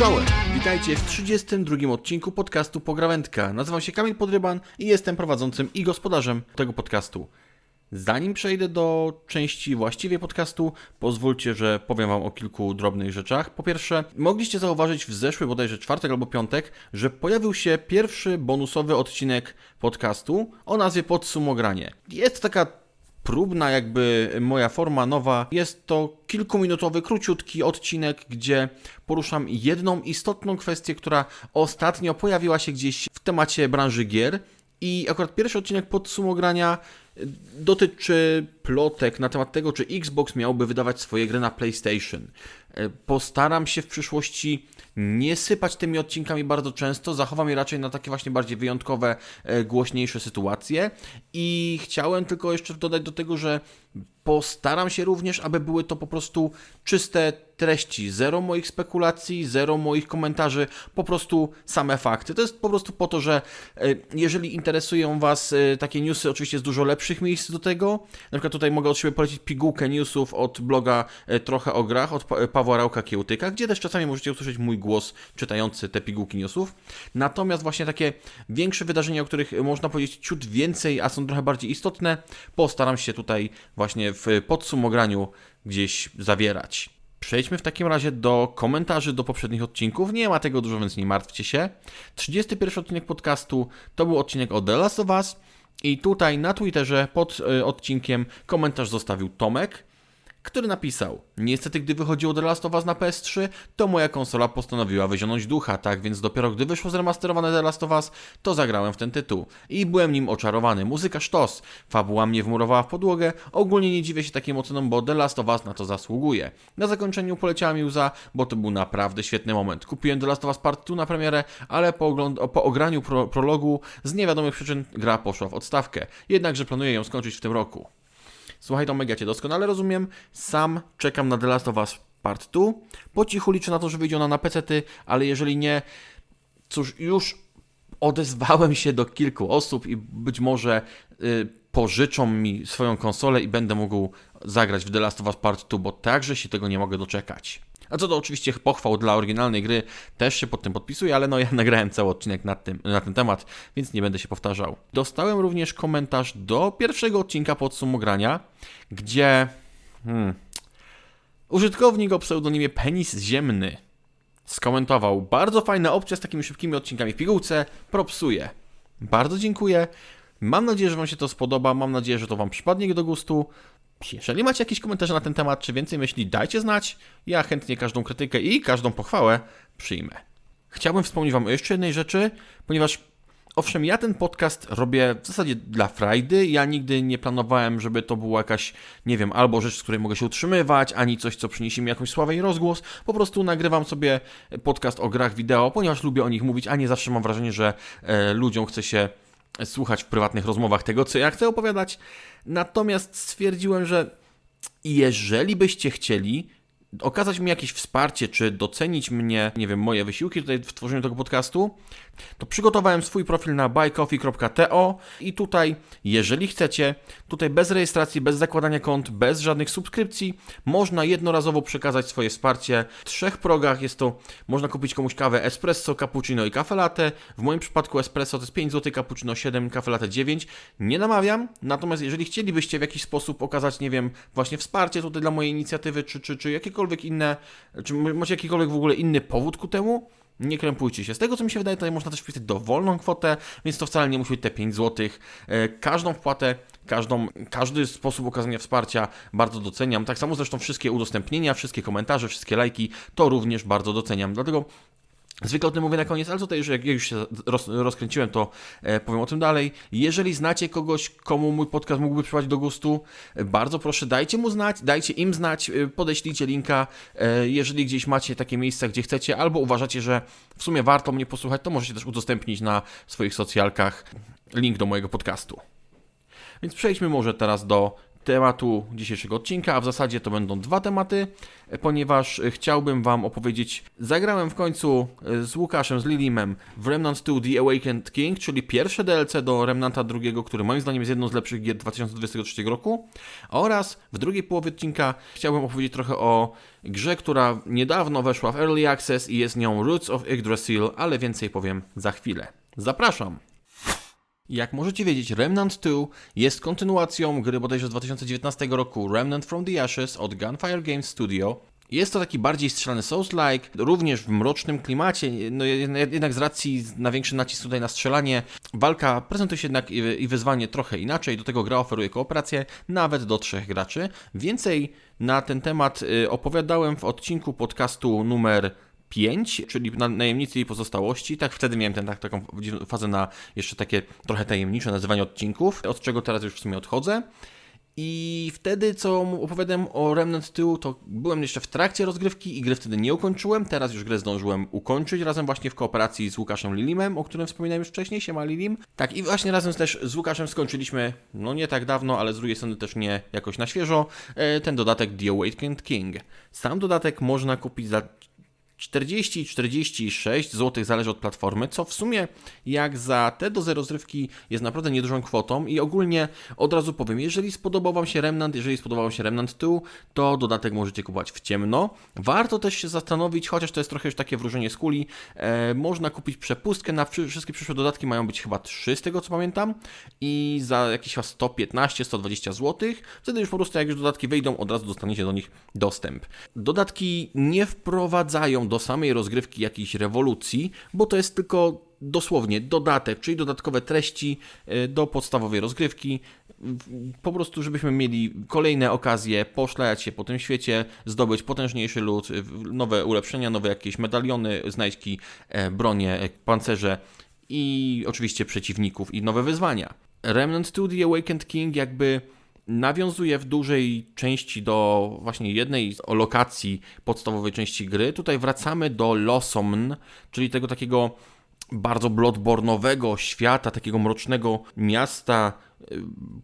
Czołem! Witajcie w 32 odcinku podcastu Pograwędka. Nazywam się Kamil Podryban i jestem prowadzącym i gospodarzem tego podcastu. Zanim przejdę do części właściwej podcastu, pozwólcie, że powiem Wam o kilku drobnych rzeczach. Po pierwsze, mogliście zauważyć w zeszły bodajże czwartek albo piątek, że pojawił się pierwszy bonusowy odcinek podcastu o nazwie Podsumogranie. Jest taka próbna jakby moja forma nowa. Jest to kilkuminutowy, króciutki odcinek, gdzie poruszam jedną istotną kwestię, która ostatnio pojawiła się gdzieś w temacie branży gier. I akurat pierwszy odcinek podsumogrania dotyczy plotek na temat tego, czy Xbox miałby wydawać swoje gry na PlayStation. E, Postaram się w przyszłości nie sypać tymi odcinkami bardzo często, zachowam je raczej na takie właśnie bardziej wyjątkowe, e, głośniejsze sytuacje. I chciałem tylko jeszcze dodać do tego, że postaram się również, aby były to po prostu czyste treści. Zero moich spekulacji, zero moich komentarzy, po prostu same fakty. To jest po prostu po to, że e, jeżeli interesują Was e, takie newsy, oczywiście jest dużo lepszych miejsc do tego. Na przykład tutaj mogę od siebie polecić pigułkę newsów od bloga e, Trochę o Grach, od Pa- Pawła Rauka Kiełtyka, gdzie też czasami możecie usłyszeć mój głos czytający te pigułki newsów. Natomiast właśnie takie większe wydarzenia, o których można powiedzieć ciut więcej, a są trochę bardziej istotne, postaram się tutaj właśnie w podsumograniu gdzieś zawierać. Przejdźmy w takim razie do komentarzy do poprzednich odcinków. Nie ma tego dużo, więc nie martwcie się. 31 odcinek podcastu to był odcinek o The Last of Us. I tutaj na Twitterze pod y, odcinkiem komentarz zostawił Tomek, który napisał: Niestety, gdy wychodziło The Last of Us na PS3, to moja konsola postanowiła wyzionąć ducha, tak więc dopiero gdy wyszło zremasterowane The Last of Us, to zagrałem w ten tytuł. I byłem nim oczarowany. Muzyka sztos, fabuła mnie wmurowała w podłogę. Ogólnie nie dziwię się takim ocenom, bo The Last of Us na to zasługuje. Na zakończeniu poleciała mi łza, bo to był naprawdę świetny moment. Kupiłem The Last of Us Part 2 na premierę, ale po, ogląd- po ograniu pro- prologu z niewiadomych przyczyn gra poszła w odstawkę. Jednakże planuję ją skończyć w tym roku. Słuchaj Tomek, ja Cię doskonale rozumiem. Sam czekam na The Last of Us Part 2. Po cichu liczę na to, że wyjdzie ona na PC-ty, ale jeżeli nie, cóż, już odezwałem się do kilku osób i być może y, pożyczą mi swoją konsolę i będę mógł zagrać w The Last of Us Part 2, bo także się tego nie mogę doczekać. A co do oczywiście pochwał dla oryginalnej gry, też się pod tym podpisuję, ale no ja nagrałem cały odcinek na, tym, na ten temat, więc nie będę się powtarzał. Dostałem również komentarz do pierwszego odcinka podsumogrania, gdzie hmm, użytkownik o pseudonimie Penis Ziemny skomentował bardzo fajna opcja z takimi szybkimi odcinkami w pigułce, propsuje. Bardzo dziękuję. Mam nadzieję, że Wam się to spodoba, mam nadzieję, że to Wam przypadnie do gustu. Jeżeli macie jakieś komentarze na ten temat, czy więcej myśli, dajcie znać. Ja chętnie każdą krytykę i każdą pochwałę przyjmę. Chciałbym wspomnieć Wam o jeszcze jednej rzeczy, ponieważ owszem, ja ten podcast robię w zasadzie dla frajdy. Ja nigdy nie planowałem, żeby to była jakaś, nie wiem, albo rzecz, z której mogę się utrzymywać, ani coś, co przyniesie mi jakąś sławę i rozgłos. Po prostu nagrywam sobie podcast o grach wideo, ponieważ lubię o nich mówić, a nie zawsze mam wrażenie, że e, ludziom chce się słuchać w prywatnych rozmowach tego, co ja chcę opowiadać. Natomiast stwierdziłem, że jeżeli byście chcieli okazać mi jakieś wsparcie, czy docenić mnie, nie wiem, moje wysiłki tutaj w tworzeniu tego podcastu, to przygotowałem swój profil na buycoffee.to i tutaj, jeżeli chcecie, tutaj bez rejestracji, bez zakładania kont, bez żadnych subskrypcji, można jednorazowo przekazać swoje wsparcie. W trzech progach jest to, można kupić komuś kawę espresso, cappuccino i kafe latte. W moim przypadku espresso to jest 5 zł, cappuccino 7, kafe latte 9. Nie namawiam, natomiast jeżeli chcielibyście w jakiś sposób okazać, nie wiem, właśnie wsparcie tutaj dla mojej inicjatywy, czy, czy, czy jakiekolwiek inne, czy macie jakikolwiek w ogóle inny powód ku temu, nie krępujcie się. Z tego co mi się wydaje, tutaj można też wpisać dowolną kwotę, więc to wcale nie musi być te 5 zł. E, Każdą wpłatę, każdą, każdy sposób okazania wsparcia bardzo doceniam. Tak samo zresztą wszystkie udostępnienia, wszystkie komentarze, wszystkie lajki, to również bardzo doceniam. Dlatego Zwykle o tym mówię na koniec, ale tutaj już jak już się roz, rozkręciłem, to e, powiem o tym dalej. Jeżeli znacie kogoś, komu mój podcast mógłby przypaść do gustu, e, bardzo proszę, dajcie mu znać, dajcie im znać, e, podeślijcie linka. Jeżeli gdzieś macie takie miejsca, gdzie chcecie, albo uważacie, że w sumie warto mnie posłuchać, to możecie też udostępnić na swoich socjalkach link do mojego podcastu. Więc przejdźmy może teraz do tematu dzisiejszego odcinka, a w zasadzie to będą dwa tematy, ponieważ chciałbym Wam opowiedzieć, zagrałem w końcu z Łukaszem, z Lilimem w Remnant 2 The Awakened King, czyli pierwsze DLC do Remnanta II, który moim zdaniem jest jedną z lepszych gier 2023 roku, oraz w drugiej połowie odcinka chciałbym opowiedzieć trochę o grze, która niedawno weszła w Early Access i jest nią Roots of Yggdrasil, ale więcej powiem za chwilę. Zapraszam! Jak możecie wiedzieć, Remnant 2 jest kontynuacją gry bodajże z 2019 roku Remnant from the Ashes od Gunfire Games Studio. Jest to taki bardziej strzelany Souls-like, również w mrocznym klimacie, no jednak z racji na większy nacisk tutaj na strzelanie, walka prezentuje się jednak i wyzwanie trochę inaczej, do tego gra oferuje kooperację nawet do trzech graczy. Więcej na ten temat y, opowiadałem w odcinku podcastu numer 5, czyli na najemnicy i pozostałości. Tak wtedy miałem ten, tak, taką fazę na jeszcze takie trochę tajemnicze nazywanie odcinków, od czego teraz już w sumie odchodzę. I wtedy, co opowiadałem o Remnant tyłu, to byłem jeszcze w trakcie rozgrywki i gry wtedy nie ukończyłem. Teraz już grę zdążyłem ukończyć razem właśnie w kooperacji z Łukaszem Lilimem, o którym wspominałem już wcześniej, siema Lilim. Tak, i właśnie razem też z Łukaszem skończyliśmy, no nie tak dawno, ale z drugiej strony też nie jakoś na świeżo, e, ten dodatek The Awakened King. Sam dodatek można kupić za 40 i 46 zł zależy od platformy, co w sumie jak za te do zero zrywki jest naprawdę niedużą kwotą i ogólnie od razu powiem, jeżeli spodobał Wam się Remnant, jeżeli spodobał się Remnant 2, to dodatek możecie kupować w ciemno. Warto też się zastanowić, chociaż to jest trochę już takie wróżenie z kuli, e, można kupić przepustkę na wszystkie przyszłe dodatki, mają być chyba 3 z tego co pamiętam i za jakieś 115-120 zł, wtedy już po prostu jak już dodatki wyjdą, od razu dostaniecie do nich dostęp. Dodatki nie wprowadzają do samej rozgrywki jakiejś rewolucji, bo to jest tylko dosłownie dodatek, czyli dodatkowe treści e, do podstawowej rozgrywki. Po prostu, żebyśmy mieli kolejne okazje poszlać się po tym świecie, zdobyć potężniejszy lód, nowe ulepszenia, nowe jakieś medaliony, znajdźki, e, bronie, e, pancerze i oczywiście przeciwników i nowe wyzwania. Remnant 2 The Awakened King jakby nawiązuje w dużej części do właśnie jednej z lokacji podstawowej części gry. Tutaj wracamy do Losomn, czyli tego takiego bardzo bloodbornowego świata, takiego mrocznego miasta,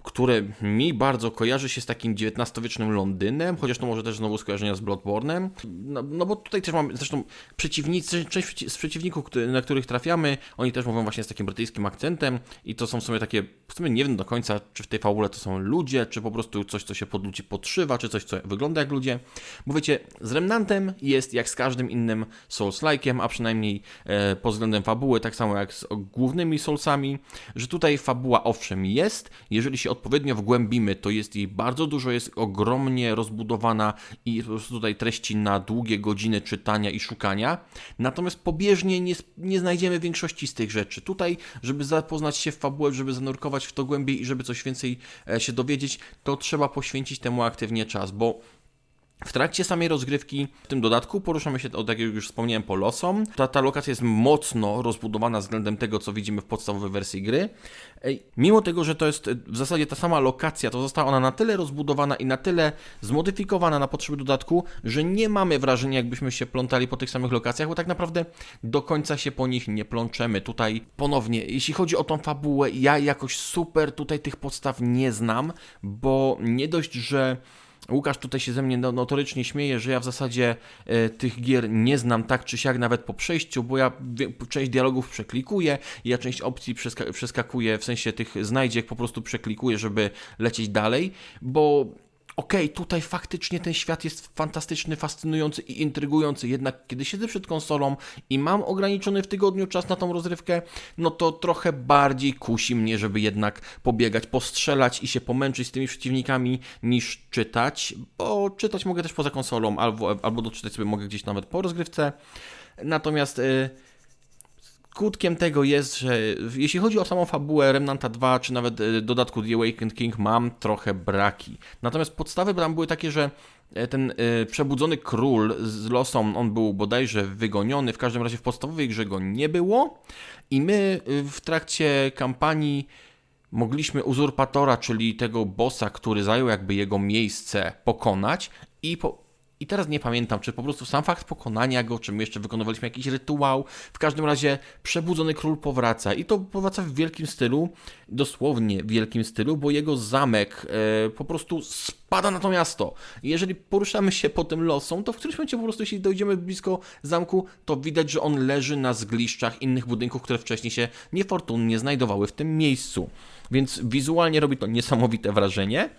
które mi bardzo kojarzy się z takim XIX-wiecznym Londynem, chociaż to może też znowu skojarzenia z Bloodborne'em. No, no, bo tutaj też mamy, zresztą przeciwnicy, część z przeciwników, na których trafiamy, oni też mówią właśnie z takim brytyjskim akcentem i to są w sumie takie, w sumie nie wiem do końca, czy w tej fabule to są ludzie, czy po prostu coś, co się pod ludzi podszywa, czy coś, co wygląda jak ludzie. Bo wiecie, z Remnantem jest jak z każdym innym Souls-like'iem, a przynajmniej e, pod względem fabuły, tak samo jak z głównymi Soulsami, że tutaj fabuła owszem jest, jeżeli się odpowiednio wgłębimy, to jest jej bardzo dużo, jest ogromnie rozbudowana i po prostu tutaj treści na długie godziny czytania i szukania. Natomiast pobieżnie nie, nie znajdziemy większości z tych rzeczy. Tutaj, żeby zapoznać się w fabułę, żeby zanurkować w to głębiej i żeby coś więcej e, się dowiedzieć, to trzeba poświęcić temu aktywnie czas, bo w trakcie samej rozgrywki, w tym dodatku, poruszamy się, tak jak już wspomniałem, po losom. Ta, ta lokacja jest mocno rozbudowana względem tego, co widzimy w podstawowej wersji gry. Mimo tego, że to jest w zasadzie ta sama lokacja, to została ona na tyle rozbudowana i na tyle zmodyfikowana na potrzeby dodatku, że nie mamy wrażenia, jakbyśmy się plątali po tych samych lokacjach, bo tak naprawdę do końca się po nich nie plączemy. Tutaj ponownie, jeśli chodzi o tą fabułę, ja jakoś super tutaj tych podstaw nie znam, bo nie dość, że Łukasz tutaj się ze mnie no, notorycznie śmieje, że ja w zasadzie e, tych gier nie znam tak czy siak nawet po przejściu, bo ja część dialogów przeklikuję, ja część opcji przeska przeskakuję, w sensie tych znajdziek po prostu przeklikuję, żeby lecieć dalej, bo okej, okay, tutaj faktycznie ten świat jest fantastyczny, fascynujący i intrygujący, jednak kiedy siedzę przed konsolą i mam ograniczony w tygodniu czas na tą rozrywkę, no to trochę bardziej kusi mnie, żeby jednak pobiegać, postrzelać i się pomęczyć z tymi przeciwnikami niż czytać, bo czytać mogę też poza konsolą, albo, albo doczytać sobie mogę gdzieś nawet po rozgrywce. Natomiast... Yy, skutkiem tego jest, że jeśli chodzi o samą fabułę Remnanta 2, czy nawet e, dodatku The Awakened King, mam trochę braki. Natomiast podstawy tam były takie, że e, ten y, przebudzony król z losą, on był bodajże wygoniony, w każdym razie w podstawowej grze go nie było i my w trakcie kampanii mogliśmy uzurpatora, czyli tego bossa, który zajął jakby jego miejsce, pokonać i po I teraz nie pamiętam, czy po prostu sam fakt pokonania go, czy my jeszcze wykonywaliśmy jakiś rytuał. W każdym razie przebudzony król powraca i to powraca w wielkim stylu, dosłownie w wielkim stylu, bo jego zamek e, po prostu spada na to miasto. Jeżeli poruszamy się po tym losom, to w którymś momencie po prostu, jeśli dojdziemy blisko zamku, to widać, że on leży na zgliszczach innych budynków, które wcześniej się niefortunnie znajdowały w tym miejscu. Więc wizualnie robi to niesamowite wrażenie.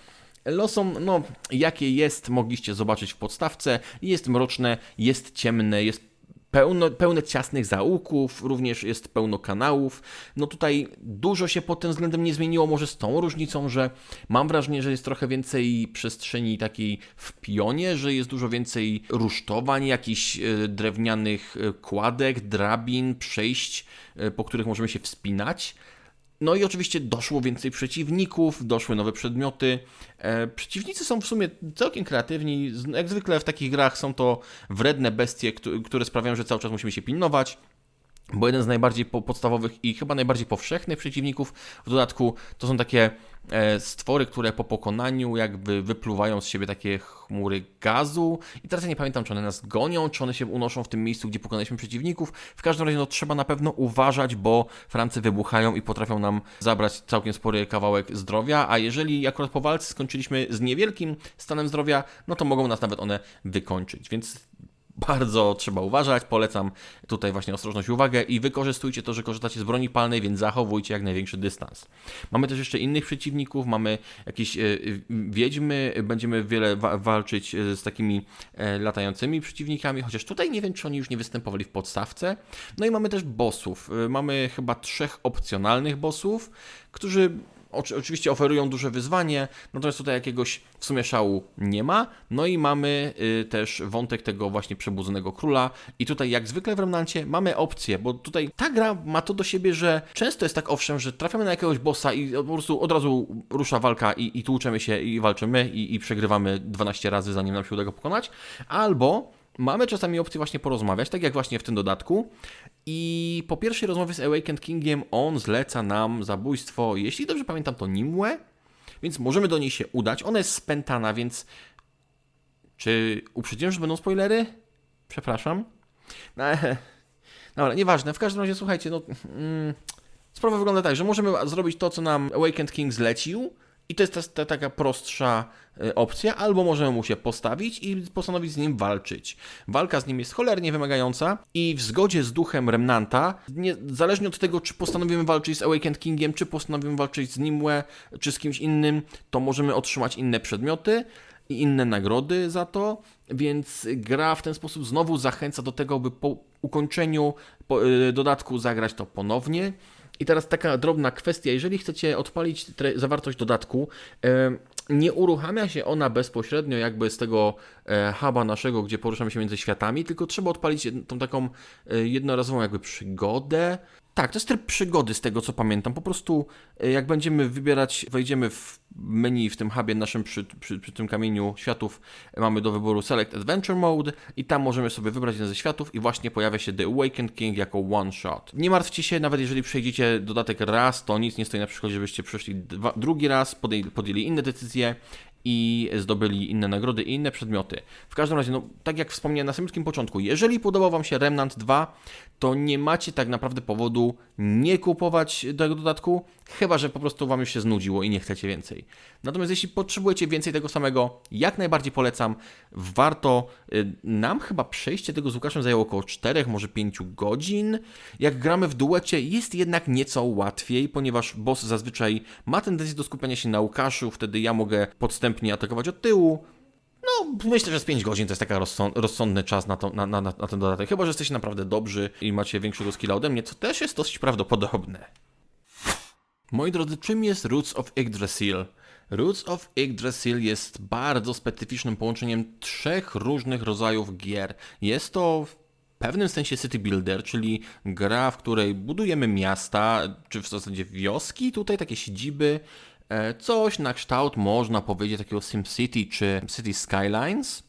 Losom, no, jakie jest, mogliście zobaczyć w podstawce. Jest mroczne, jest ciemne, jest pełno, pełne ciasnych zaułków, również jest pełno kanałów. No tutaj dużo się pod tym względem nie zmieniło, może z tą różnicą, że mam wrażenie, że jest trochę więcej przestrzeni takiej w pionie, że jest dużo więcej rusztowań, jakichś e, drewnianych e, kładek, drabin, przejść, e, po których możemy się wspinać. No i oczywiście doszło więcej przeciwników, doszły nowe przedmioty. E, przeciwnicy są w sumie całkiem kreatywni. Jak zwykle w takich grach są to wredne bestie, któ- które sprawiają, że cały czas musimy się pilnować. Bo jeden z najbardziej po- podstawowych i chyba najbardziej powszechnych przeciwników w dodatku to są takie e, stwory, które po pokonaniu jakby wypluwają z siebie takie chmury gazu. I teraz ja nie pamiętam, czy one nas gonią, czy one się unoszą w tym miejscu, gdzie pokonaliśmy przeciwników. W każdym razie no, trzeba na pewno uważać, bo Francy wybuchają i potrafią nam zabrać całkiem spory kawałek zdrowia, a jeżeli akurat po walce skończyliśmy z niewielkim stanem zdrowia, no to mogą nas nawet one wykończyć. Więc bardzo trzeba uważać. Polecam tutaj właśnie ostrożność i uwagę i wykorzystujcie to, że korzystacie z broni palnej, więc zachowujcie jak największy dystans. Mamy też jeszcze innych przeciwników, mamy jakieś e, wiedźmy, będziemy wiele wa- walczyć e, z takimi e, latającymi przeciwnikami, chociaż tutaj nie wiem, czy oni już nie występowali w podstawce. No i mamy też bossów. Mamy chyba trzech opcjonalnych bossów, którzy Oczywiście oferują duże wyzwanie, natomiast tutaj jakiegoś w sumie szału nie ma. No i mamy y, też wątek tego właśnie przebudzonego króla. I tutaj, jak zwykle w Remnancie, mamy opcję, bo tutaj ta gra ma to do siebie, że często jest tak owszem, że trafiamy na jakiegoś bossa i po prostu od razu rusza walka i, i tłuczemy się i walczymy i, i przegrywamy 12 razy, zanim nam się uda go pokonać. Albo mamy czasami opcję właśnie porozmawiać, tak jak właśnie w tym dodatku. I po pierwszej rozmowie z Awakened Kingiem on zleca nam zabójstwo, jeśli dobrze pamiętam, to Nimue, więc możemy do niej się udać. Ona jest spętana, więc czy uprzedziłem, że będą spoilery? Przepraszam. No, Dobra, nieważne. W każdym razie, słuchajcie, no... Mm, sprawa wygląda tak, że możemy zrobić to, co nam Awakened King zlecił, i to jest ta, ta taka prostsza e, opcja, albo możemy mu się postawić i postanowić z nim walczyć. Walka z nim jest cholernie wymagająca i w zgodzie z duchem Remnanta, nie, zależnie od tego, czy postanowimy walczyć z Awakened Kingiem, czy postanowimy walczyć z Nimue, czy z kimś innym, to możemy otrzymać inne przedmioty i inne nagrody za to, więc gra w ten sposób znowu zachęca do tego, by po ukończeniu y, dodatku zagrać to ponownie. I teraz taka drobna kwestia, jeżeli chcecie odpalić zawartość dodatku, nie uruchamia się ona bezpośrednio jakby z tego e, huba naszego, gdzie poruszamy się między światami, tylko trzeba odpalić tą taką e, jednorazową jakby przygodę. Tak, to jest tryb przygody z tego co pamiętam. Po prostu e, jak będziemy wybierać, wejdziemy w menu w tym hubie naszym przy, przy, przy tym kamieniu światów, e, mamy do wyboru Select Adventure Mode i tam możemy sobie wybrać jeden ze światów i właśnie pojawia się The Awakened King jako one shot. Nie martwcie się, nawet jeżeli przejdziecie dodatek raz, to nic nie stoi na przeszkodzie, żebyście przeszli dwa, drugi raz, podjęli, podjęli inne decyzje i zdobyli inne nagrody i inne przedmioty. W każdym razie, no, tak jak wspomniałem na samym początku, jeżeli podobał Wam się Remnant 2, to nie macie tak naprawdę powodu nie kupować tego dodatku, chyba że po prostu Wam już się znudziło i nie chcecie więcej. Natomiast jeśli potrzebujecie więcej tego samego, jak najbardziej polecam. Warto, y, nam chyba przejście tego z Łukaszem zajęło około 4, może 5 godzin. Jak gramy w duecie, jest jednak nieco łatwiej, ponieważ boss zazwyczaj ma tendencję do skupiania się na Łukaszu, wtedy ja mogę podstępnie atakować od tyłu, no, myślę, że z 5 godzin to jest taki rozsądny czas na, to, na, na, na ten dodatek. Chyba, że jesteście naprawdę dobrzy i macie większego skilla ode mnie, co też jest dosyć prawdopodobne. Moi drodzy, czym jest Roots of Yggdrasil? Roots of Yggdrasil jest bardzo specyficznym połączeniem trzech różnych rodzajów gier. Jest to w pewnym sensie city builder, czyli gra, w której budujemy miasta, czy w zasadzie wioski, tutaj takie siedziby, coś na kształt, można powiedzieć, takiego SimCity czy City Skylines.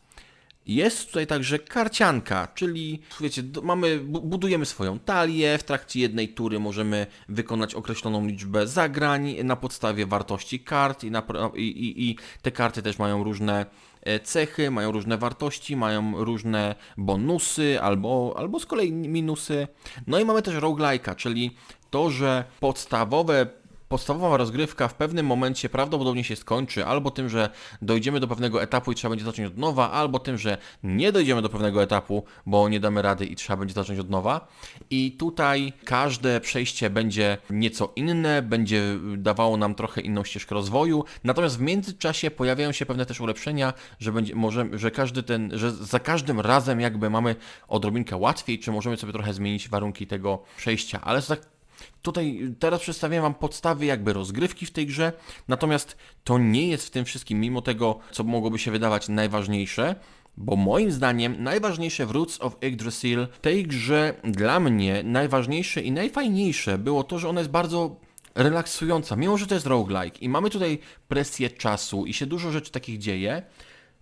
Jest tutaj także karcianka, czyli wiecie, mamy, bu- budujemy swoją talię, w trakcie jednej tury możemy wykonać określoną liczbę zagrań na podstawie wartości kart i, na, i, i, i te karty też mają różne e, cechy, mają różne wartości, mają różne bonusy albo, albo z kolei minusy. No i mamy też roguelike'a, czyli to, że podstawowe podstawowa rozgrywka w pewnym momencie prawdopodobnie się skończy albo tym, że dojdziemy do pewnego etapu i trzeba będzie zacząć od nowa, albo tym, że nie dojdziemy do pewnego etapu, bo nie damy rady i trzeba będzie zacząć od nowa. I tutaj każde przejście będzie nieco inne, będzie dawało nam trochę inną ścieżkę rozwoju. Natomiast w międzyczasie pojawiają się pewne też ulepszenia, że będzie, może, że każdy ten, że za każdym razem jakby mamy odrobinkę łatwiej, czy możemy sobie trochę zmienić warunki tego przejścia, ale to tak Tutaj teraz przedstawiam Wam podstawy jakby rozgrywki w tej grze, natomiast to nie jest w tym wszystkim, mimo tego, co mogłoby się wydawać najważniejsze, bo moim zdaniem najważniejsze w Roots of Yggdrasil w tej grze dla mnie najważniejsze i najfajniejsze było to, że ona jest bardzo relaksująca, mimo że to jest roguelike i mamy tutaj presję czasu i się dużo rzeczy takich dzieje,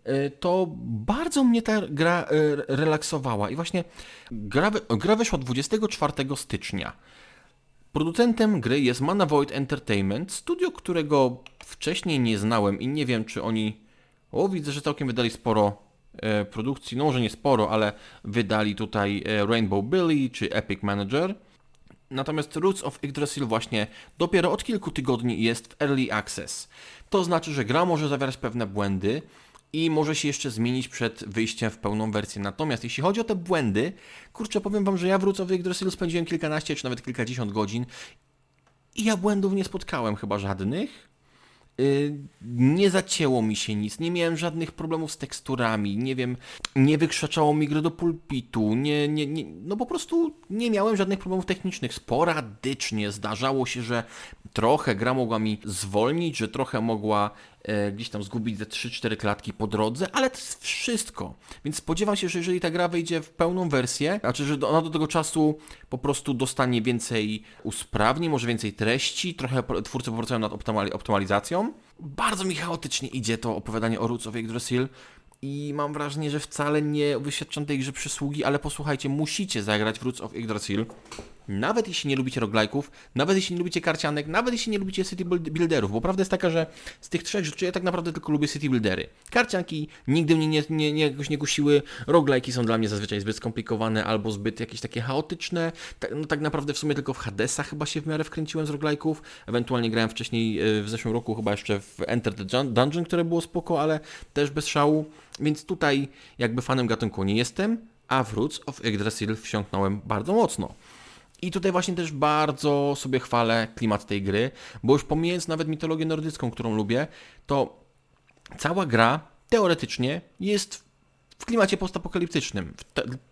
y, to bardzo mnie ta gra y, relaksowała i właśnie gra, gra wyszła 24 stycznia. Producentem gry jest Mana Void Entertainment, studio, którego wcześniej nie znałem i nie wiem, czy oni. O, widzę, że całkiem wydali sporo e, produkcji. No, może nie sporo, ale wydali tutaj e, Rainbow Billy czy Epic Manager. Natomiast Roots of Yggdrasil właśnie dopiero od kilku tygodni jest w Early Access. To znaczy, że gra może zawierać pewne błędy i może się jeszcze zmienić przed wyjściem w pełną wersję. Natomiast jeśli chodzi o te błędy, kurczę, powiem Wam, że ja w Roots Yggdrasil spędziłem kilkanaście czy nawet kilkadziesiąt godzin i ja błędów nie spotkałem chyba żadnych. Yy, nie zacięło mi się nic, nie miałem żadnych problemów z teksturami, nie wiem, nie wykrzaczało mi gry do pulpitu, nie, nie, nie, no po prostu nie miałem żadnych problemów technicznych. Sporadycznie zdarzało się, że trochę gra mogła mi zwolnić, że trochę mogła gdzieś tam zgubić ze 3-4 klatki po drodze, ale to jest wszystko. Więc spodziewam się, że jeżeli ta gra wejdzie w pełną wersję, znaczy, że ona do tego czasu po prostu dostanie więcej usprawnień, może więcej treści, trochę twórcy popracują nad optymali- optymalizacją. Bardzo mi chaotycznie idzie to opowiadanie o Roots of Yggdrasil i mam wrażenie, że wcale nie wyświadczam tej grze przysługi, ale posłuchajcie, musicie zagrać w Roots of Yggdrasil. Nawet jeśli nie lubicie roguelike'ów, nawet jeśli nie lubicie karcianek, nawet jeśli nie lubicie city build- builderów, bo prawda jest taka, że z tych trzech rzeczy ja tak naprawdę tylko lubię city buildery. Karcianki nigdy mnie nie, nie, nie, jakoś nie kusiły, roguelike'i są dla mnie zazwyczaj zbyt skomplikowane albo zbyt jakieś takie chaotyczne. Tak, no, tak naprawdę w sumie tylko w Hadesa chyba się w miarę wkręciłem z roguelike'ów. Ewentualnie grałem wcześniej e, w zeszłym roku chyba jeszcze w Enter the Dun- Dungeon, które było spoko, ale też bez szału. Więc tutaj jakby fanem gatunku nie jestem, a w Roots of Yggdrasil wsiąknąłem bardzo mocno. I tutaj właśnie też bardzo sobie chwalę klimat tej gry, bo już pomijając nawet mitologię nordycką, którą lubię, to cała gra teoretycznie jest w klimacie postapokaliptycznym.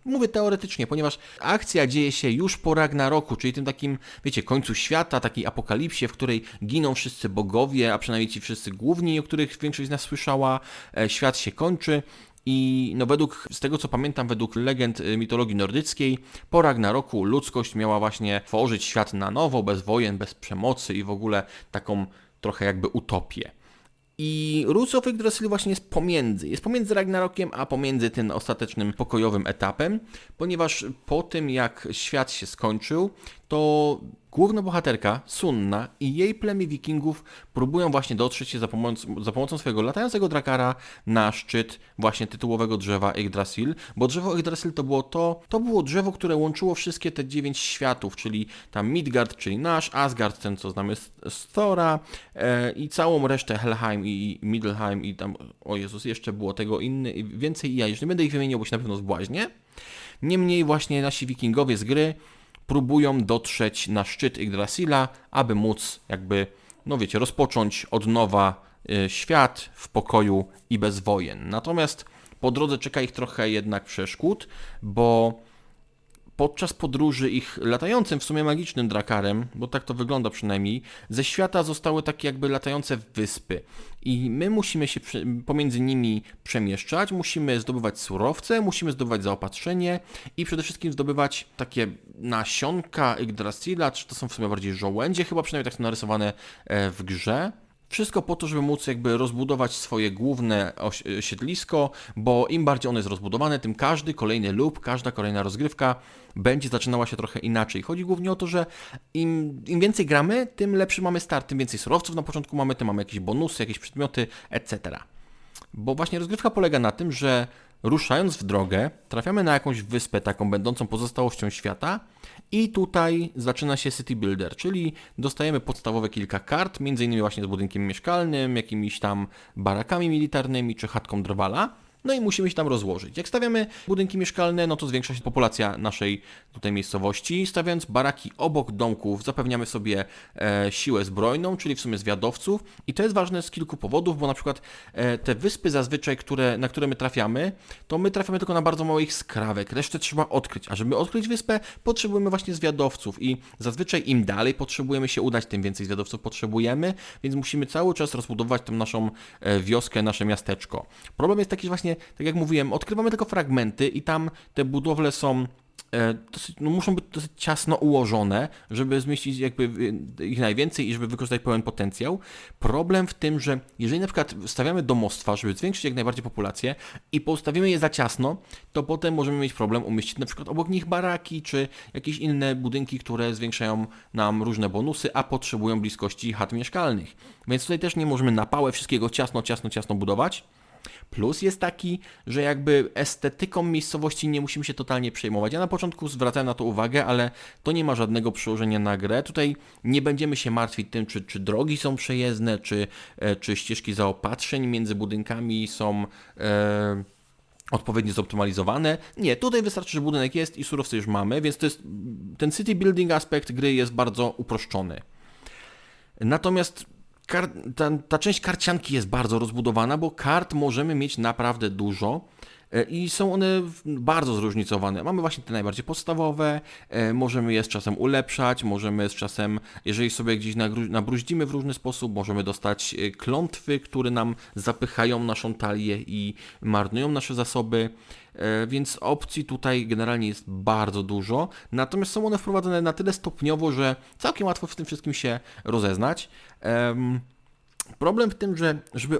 Mówię teoretycznie, ponieważ akcja dzieje się już po Ragnaroku, czyli tym takim, wiecie, końcu świata, takiej apokalipsie, w której giną wszyscy bogowie, a przynajmniej ci wszyscy główni, o których większość z nas słyszała. E, świat się kończy. I no według, z tego co pamiętam, według legend y, mitologii nordyckiej, po Ragnaroku ludzkość miała właśnie tworzyć świat na nowo, bez wojen, bez przemocy i w ogóle taką trochę jakby utopię. I Roots of Yggdrasil właśnie jest pomiędzy. Jest pomiędzy Ragnarokiem, a pomiędzy tym ostatecznym pokojowym etapem, ponieważ po tym jak świat się skończył, to główna bohaterka, Sunna i jej plemię wikingów próbują właśnie dotrzeć się za pomocą, za pomocą swojego latającego drakara na szczyt właśnie tytułowego drzewa Yggdrasil, bo drzewo Yggdrasil to było to, to było drzewo, które łączyło wszystkie te dziewięć światów, czyli tam Midgard, czyli nasz, Asgard, ten co znamy z, Thora e, i całą resztę Helheim i Middelheim i tam, o Jezus, jeszcze było tego inny, więcej i ja już nie będę ich wymieniał, bo się na pewno zbłaźnię. Niemniej właśnie nasi wikingowie z gry próbują dotrzeć na szczyt Yggdrasila, aby móc jakby, no wiecie, rozpocząć od nowa y, świat w pokoju i bez wojen. Natomiast po drodze czeka ich trochę jednak przeszkód, bo podczas podróży ich latającym, w sumie magicznym drakarem, bo tak to wygląda przynajmniej, ze świata zostały takie jakby latające wyspy. I my musimy się pomiędzy nimi przemieszczać, musimy zdobywać surowce, musimy zdobywać zaopatrzenie i przede wszystkim zdobywać takie nasionka Yggdrasila, czy to są w sumie bardziej żołędzie, chyba przynajmniej tak są narysowane e, w grze. Wszystko po to, żeby móc jakby rozbudować swoje główne siedlisko, bo im bardziej ono jest rozbudowane, tym każdy kolejny lub każda kolejna rozgrywka będzie zaczynała się trochę inaczej. Chodzi głównie o to, że im, im więcej gramy, tym lepszy mamy start, tym więcej surowców na początku mamy, tym mamy jakieś bonusy, jakieś przedmioty, etc. Bo właśnie rozgrywka polega na tym, że ruszając w drogę, trafiamy na jakąś wyspę taką będącą pozostałością świata i tutaj zaczyna się City Builder, czyli dostajemy podstawowe kilka kart, między innymi właśnie z budynkiem mieszkalnym, jakimiś tam barakami militarnymi czy chatką drwala no i musimy się tam rozłożyć. Jak stawiamy budynki mieszkalne, no to zwiększa się populacja naszej tutaj miejscowości. Stawiając baraki obok domków, zapewniamy sobie e, siłę zbrojną, czyli w sumie zwiadowców. I to jest ważne z kilku powodów, bo na przykład e, te wyspy zazwyczaj, które, na które my trafiamy, to my trafiamy tylko na bardzo małych skrawek. Resztę trzeba odkryć. A żeby odkryć wyspę, potrzebujemy właśnie zwiadowców. I zazwyczaj im dalej potrzebujemy się udać, tym więcej zwiadowców potrzebujemy, więc musimy cały czas rozbudować tę naszą e, wioskę, nasze miasteczko. Problem jest taki, że właśnie tak jak mówiłem, odkrywamy tylko fragmenty i tam te budowle są e, dosyć, no muszą być dosyć ciasno ułożone, żeby zmieścić jakby ich najwięcej i żeby wykorzystać pełen potencjał. Problem w tym, że jeżeli na przykład stawiamy domostwa, żeby zwiększyć jak najbardziej populację i postawimy je za ciasno, to potem możemy mieć problem umieścić na przykład obok nich baraki czy jakieś inne budynki, które zwiększają nam różne bonusy, a potrzebują bliskości chat mieszkalnych. Więc tutaj też nie możemy na pałę wszystkiego ciasno, ciasno, ciasno budować. Plus jest taki, że jakby estetyką miejscowości nie musimy się totalnie przejmować. Ja na początku zwracałem na to uwagę, ale to nie ma żadnego przełożenia na grę. Tutaj nie będziemy się martwić tym, czy, czy drogi są przejezdne, czy, e, czy ścieżki zaopatrzeń między budynkami są... E, odpowiednio zoptymalizowane. Nie, tutaj wystarczy, że budynek jest i surowce już mamy, więc to jest, ten city building aspekt gry jest bardzo uproszczony. Natomiast kar, ta, ta część karcianki jest bardzo rozbudowana, bo kart możemy mieć naprawdę dużo. E, I są one bardzo zróżnicowane. Mamy właśnie te najbardziej podstawowe, e, możemy je z czasem ulepszać, możemy z czasem, jeżeli sobie gdzieś nabruździmy w różny sposób, możemy dostać e, klątwy, które nam zapychają naszą talię i marnują nasze zasoby. Więc opcji tutaj generalnie jest bardzo dużo, natomiast są one wprowadzone na tyle stopniowo, że całkiem łatwo w tym wszystkim się rozeznać. Problem w tym, że żeby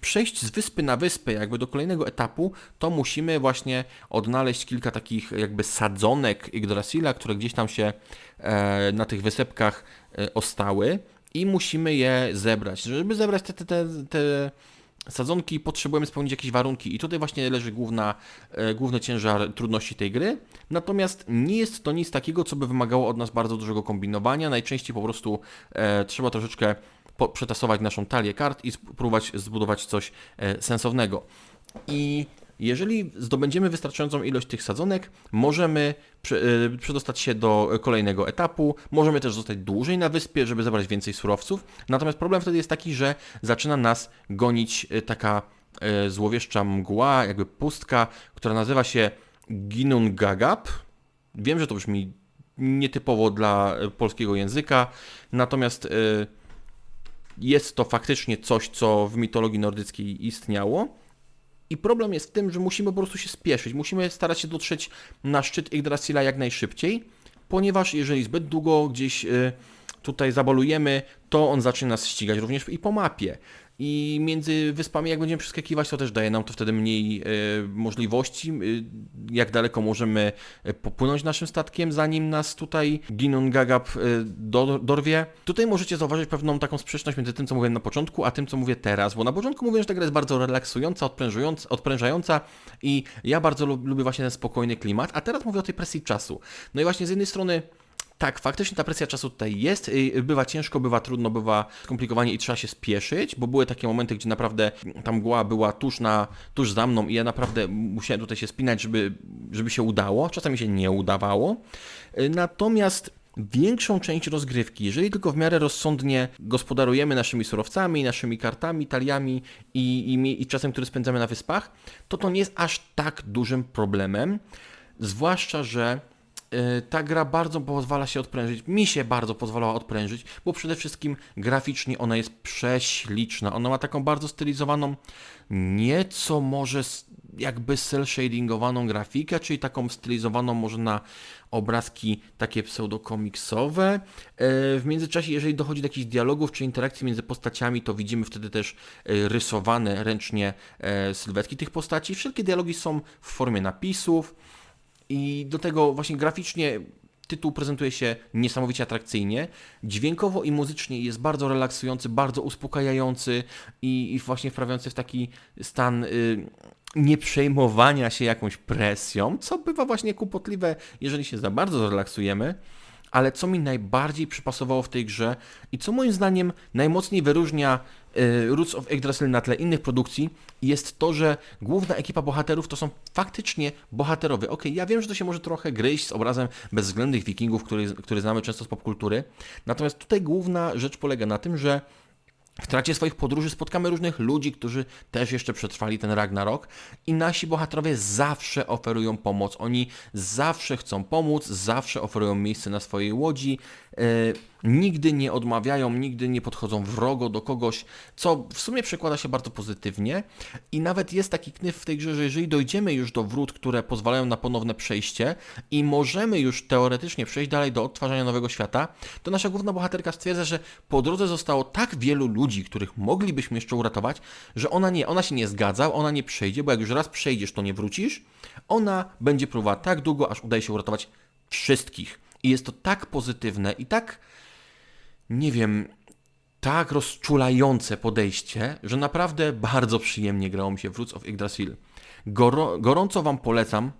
przejść z wyspy na wyspę, jakby do kolejnego etapu, to musimy właśnie odnaleźć kilka takich jakby sadzonek Yggdrasila, które gdzieś tam się e, na tych wysepkach e, ostały i musimy je zebrać. Żeby zebrać te, te, te, te sadzonki potrzebujemy spełnić jakieś warunki i tutaj właśnie leży główna, e, główny ciężar trudności tej gry. Natomiast nie jest to nic takiego, co by wymagało od nas bardzo dużego kombinowania. Najczęściej po prostu trzeba troszeczkę przetasować naszą talię kart i spróbować zbudować coś e, sensownego. I jeżeli zdobędziemy wystarczającą ilość tych sadzonek, możemy e, przedostać się do kolejnego etapu, możemy też zostać dłużej na wyspie, żeby zebrać więcej surowców. Natomiast problem wtedy jest taki, że zaczyna nas gonić e, taka złowieszcza mgła, jakby pustka, która nazywa się Ginungagap. Wiem, że to brzmi nietypowo dla polskiego języka, natomiast jest to faktycznie coś, co w mitologii nordyckiej istniało. I problem jest w tym, że musimy po prostu się spieszyć. Musimy starać się dotrzeć na szczyt Yggdrasila jak najszybciej, ponieważ jeżeli zbyt długo gdzieś y, tutaj zabolujemy, to on zaczyna nas ścigać również i po mapie i między wyspami, jak będziemy przeskakiwać, to też daje nam to wtedy mniej e, możliwości, e, jak daleko możemy e, popłynąć naszym statkiem, zanim nas tutaj Ginun Gagap do, dorwie. Tutaj możecie zauważyć pewną taką sprzeczność między tym, co mówiłem na początku, a tym, co mówię teraz, bo na początku mówiłem, że ta gra jest bardzo relaksująca, odprężająca i ja bardzo lubię właśnie ten spokojny klimat, a teraz mówię o tej presji czasu. No i właśnie z jednej strony tak, faktycznie ta presja czasu tutaj jest. Y, bywa ciężko, bywa trudno, bywa skomplikowanie i trzeba się spieszyć, bo były takie momenty, gdzie naprawdę ta mgła była tuż, na, tuż za mną i ja naprawdę musiałem tutaj się spinać, żeby, żeby się udało. Czasami się nie udawało. Y, natomiast większą część rozgrywki, jeżeli tylko w miarę rozsądnie gospodarujemy naszymi surowcami, naszymi kartami, taliami i, i, i czasem, który spędzamy na wyspach, to to nie jest aż tak dużym problemem. Zwłaszcza, że Ta gra bardzo pozwala się odprężyć, mi się bardzo pozwalała odprężyć, bo przede wszystkim graficznie ona jest prześliczna. Ona ma taką bardzo stylizowaną, nieco może jakby cel shadingowaną grafikę, czyli taką stylizowaną może na obrazki takie pseudokomiksowe. E, W międzyczasie, jeżeli dochodzi do jakichś dialogów czy interakcji między postaciami, to widzimy wtedy też e, rysowane ręcznie sylwetki tych postaci. Wszelkie dialogi są w formie napisów i do tego właśnie graficznie tytuł prezentuje się niesamowicie atrakcyjnie. Dźwiękowo i muzycznie jest bardzo relaksujący, bardzo uspokajający i, i właśnie wprawiający w taki stan y, nieprzejmowania się jakąś presją, co bywa właśnie kłopotliwe, jeżeli się za bardzo zrelaksujemy. Ale co mi najbardziej przypasowało w tej grze i co moim zdaniem najmocniej wyróżnia Roots of Yggdrasil na tle innych produkcji, jest to, że główna ekipa bohaterów to są faktycznie bohaterowie. Okej, ja wiem, że to się może trochę gryźć z obrazem bezwzględnych wikingów, który, który znamy często z popkultury, natomiast tutaj główna rzecz polega na tym, że w trakcie swoich podróży spotkamy różnych ludzi, którzy też jeszcze przetrwali ten Ragnarok i nasi bohaterowie zawsze oferują pomoc. Oni zawsze chcą pomóc, zawsze oferują miejsce na swojej łodzi, nigdy nie odmawiają, nigdy nie podchodzą wrogo do kogoś, co w sumie przekłada się bardzo pozytywnie i nawet jest taki knyf w tej grze, że jeżeli dojdziemy już do wrót, które pozwalają na ponowne przejście i możemy już teoretycznie przejść dalej do odtwarzania nowego świata, to nasza główna bohaterka stwierdza, że po drodze zostało tak wielu ludzi, których moglibyśmy jeszcze uratować, że ona nie, ona się nie zgadza, ona nie przejdzie, bo jak już raz przejdziesz, to nie wrócisz. Ona będzie próbowała tak długo, aż udaje się uratować wszystkich. I jest to tak pozytywne i tak, nie wiem, tak rozczulające podejście, że naprawdę bardzo przyjemnie grało mi się w Roots of Yggdrasil. Goro, gorąco Wam polecam.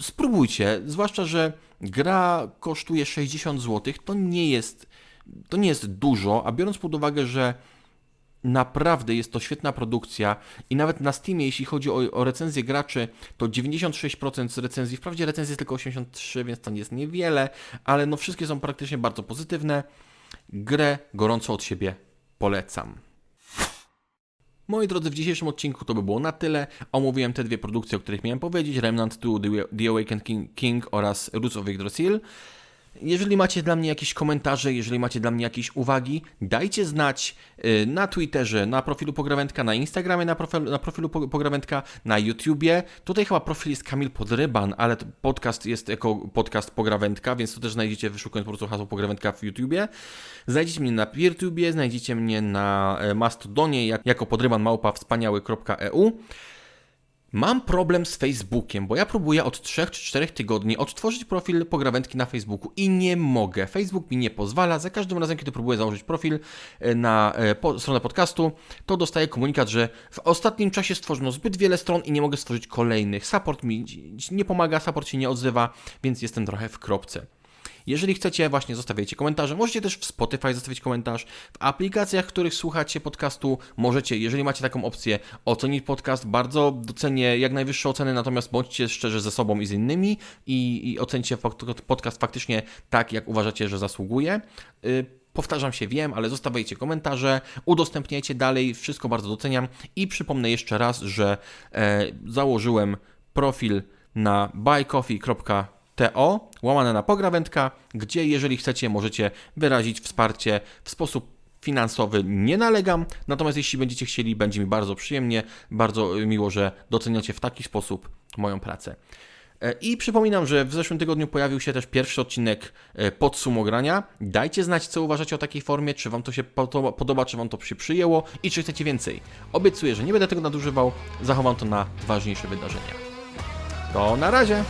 Spróbujcie, zwłaszcza, że gra kosztuje 60 zł, to nie jest, to nie jest dużo, a biorąc pod uwagę, że Naprawdę jest to świetna produkcja i nawet na Steamie, jeśli chodzi o, o recenzję graczy, to 96% z recenzji, wprawdzie recenzji jest tylko 83, więc to jest niewiele, ale no wszystkie są praktycznie bardzo pozytywne. Grę gorąco od siebie polecam. Moi drodzy, w dzisiejszym odcinku to by było na tyle. Omówiłem te dwie produkcje, o których miałem powiedzieć, Remnant 2, The- The Awakened King, King oraz Roots of Yggdrasil. Jeżeli macie dla mnie jakieś komentarze, jeżeli macie dla mnie jakieś uwagi, dajcie znać y, na Twitterze, na profilu Pograwędka, na Instagramie, na, na profilu Po- Pograwędka, na YouTubie. Tutaj chyba profil jest Kamil Podryban, ale podcast jest jako podcast Pograwędka, więc to też znajdziecie wyszukując po prostu hasło Pograwędka w YouTubie. Znajdziecie mnie na PeerTubie, znajdziecie mnie na e, Mastodonie jak, jako podryban małpa wspaniały.eu. Mam problem z Facebookiem, bo ja próbuję od 3 czy 4 tygodni odtworzyć profil pograwędki na Facebooku i nie mogę. Facebook mi nie pozwala. Za każdym razem, kiedy próbuję założyć profil e, na e, po, stronę podcastu, to dostaję komunikat, że w ostatnim czasie stworzono zbyt wiele stron i nie mogę stworzyć kolejnych. Support mi nie pomaga, support się nie odzywa, więc jestem trochę w kropce. Jeżeli chcecie, właśnie zostawiajcie komentarze. Możecie też w Spotify zostawić komentarz. W aplikacjach, w których słuchacie podcastu, możecie, jeżeli macie taką opcję, ocenić podcast. Bardzo docenię jak najwyższe oceny, natomiast bądźcie szczerzy ze sobą i z innymi i, i ocencie podcast faktycznie tak, jak uważacie, że zasługuje. Yy, Powtarzam się, wiem, ale zostawiajcie komentarze, udostępniajcie dalej, wszystko bardzo doceniam. I przypomnę jeszcze raz, że e, założyłem profil na buycoffee.to łamane na pograwędka, gdzie jeżeli chcecie, możecie wyrazić wsparcie w sposób finansowy. Nie nalegam, natomiast jeśli będziecie chcieli, będzie mi bardzo przyjemnie, bardzo miło, że doceniacie w taki sposób moją pracę. E, I przypominam, że w zeszłym tygodniu pojawił się też pierwszy odcinek e, podsumogrania. Dajcie znać, co uważacie o takiej formie, czy Wam to się podoba, czy Wam to się przyjęło i czy chcecie więcej. Obiecuję, że nie będę tego nadużywał, zachowam to na ważniejsze wydarzenia. To na razie!